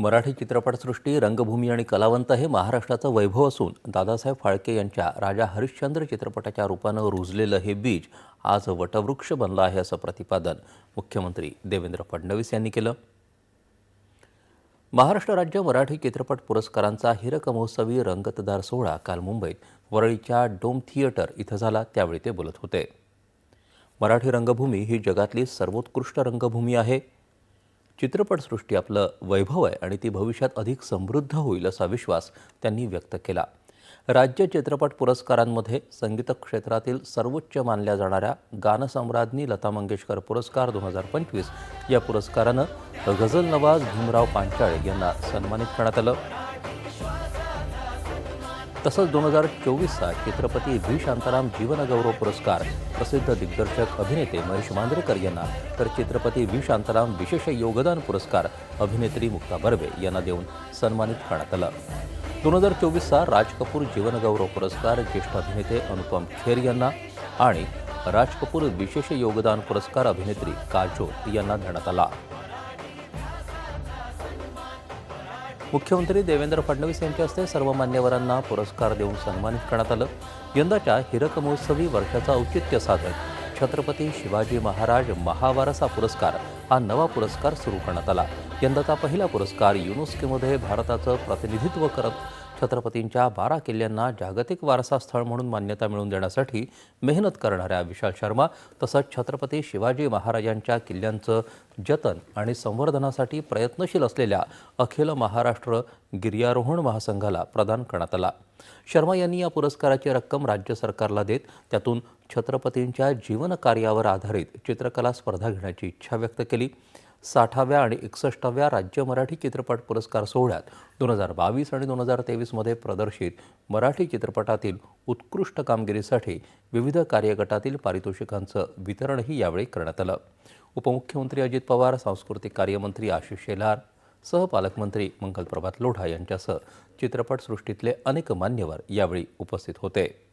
मराठी चित्रपटसृष्टी रंगभूमी आणि कलावंत हे महाराष्ट्राचं वैभव असून दादासाहेब फाळके यांच्या राजा हरिश्चंद्र चित्रपटाच्या रूपानं रुजलेलं हे बीज आज वटवृक्ष बनलं आहे असं प्रतिपादन मुख्यमंत्री देवेंद्र फडणवीस यांनी केलं. महाराष्ट्र राज्य मराठी चित्रपट पुरस्कारांचा हिरक महोत्सवी रंगतदार सोहळा काल मुंबईत वरळीच्या डोम थिएटर इथं झाला त्यावेळी ते बोलत होते. मराठी रंगभूमी ही जगातली सर्वोत्कृष्ट रंगभूमी आहे. चित्रपटसृष्टी आपलं वैभव आहे आणि ती भविष्यात अधिक समृद्ध होईल असा विश्वास त्यांनी व्यक्त केला. राज्य चित्रपट पुरस्कारांमध्ये संगीत क्षेत्रातील सर्वोच्च मानल्या जाणाऱ्या गानसम्राज्ञी लता मंगेशकर पुरस्कार दोन हजार पंचवीस या पुरस्कारानं गझल नवाज भीमराव पांचाळे यांना सन्मानित करण्यात आलं. तसंच दोन हजार चोवीसचा चित्रपती व्ही. शांताराम जीवनगौरव पुरस्कार प्रसिद्ध दिग्दर्शक अभिनेते महेश मांजरेकर यांना तर चित्रपती व्ही. शांताराम विशेष योगदान पुरस्कार अभिनेत्री मुक्ता बर्वे यांना देऊन सन्मानित करण्यात आलं. दोन हजार चोवीसचा राज कपूर जीवनगौरव पुरस्कार ज्येष्ठ अभिनेते अनुपम खेर यांना आणि राज कपूर विशेष योगदान पुरस्कार अभिनेत्री काजोल यांना देण्यात आला. मुख्यमंत्री देवेंद्र फडणवीस यांच्या हस्ते सर्व मान्यवरांना पुरस्कार देऊन सन्मानित करण्यात आलं. यंदाच्या हिरक महोत्सवी वर्षाचा औचित्य साधत छत्रपती शिवाजी महाराज महावारसा पुरस्कार हा नवा पुरस्कार सुरू करण्यात आला. यंदाचा पहिला पुरस्कार युनेस्कोमध्ये भारताचं प्रतिनिधित्व करत छत्रपतींच्या बारा किल्ल्यांना जागतिक वारसा स्थळ म्हणून मान्यता मिळवून देण्यासाठी मेहनत करणाऱ्या विशाल शर्मा तसंच छत्रपती शिवाजी महाराजांच्या किल्ल्यांचं जतन आणि संवर्धनासाठी प्रयत्नशील असलेल्या अखिल महाराष्ट्र गिर्यारोहण महासंघाला प्रदान करण्यात आला. शर्मा यांनी या पुरस्काराची रक्कम राज्य सरकारला देत त्यातून छत्रपतींच्या जीवनकार्यावर आधारित चित्रकला स्पर्धा घेण्याची इच्छा व्यक्त केली. साठाव्या आणि एकसष्टाव्या राज्य मराठी चित्रपट पुरस्कार सोहळ्यात दोन हजार बावीस आणि दोन हजार तेवीसमध्ये प्रदर्शित मराठी चित्रपटातील उत्कृष्ट कामगिरीसाठी विविध कार्यगटातील पारितोषिकांचं वितरणही यावेळी करण्यात आलं. उपमुख्यमंत्री अजित पवार सांस्कृतिक कार्यमंत्री आशिष शेलार सहपालकमंत्री मंगल प्रभात लोढा यांच्यासह चित्रपटसृष्टीतले अनेक मान्यवर यावेळी उपस्थित होते.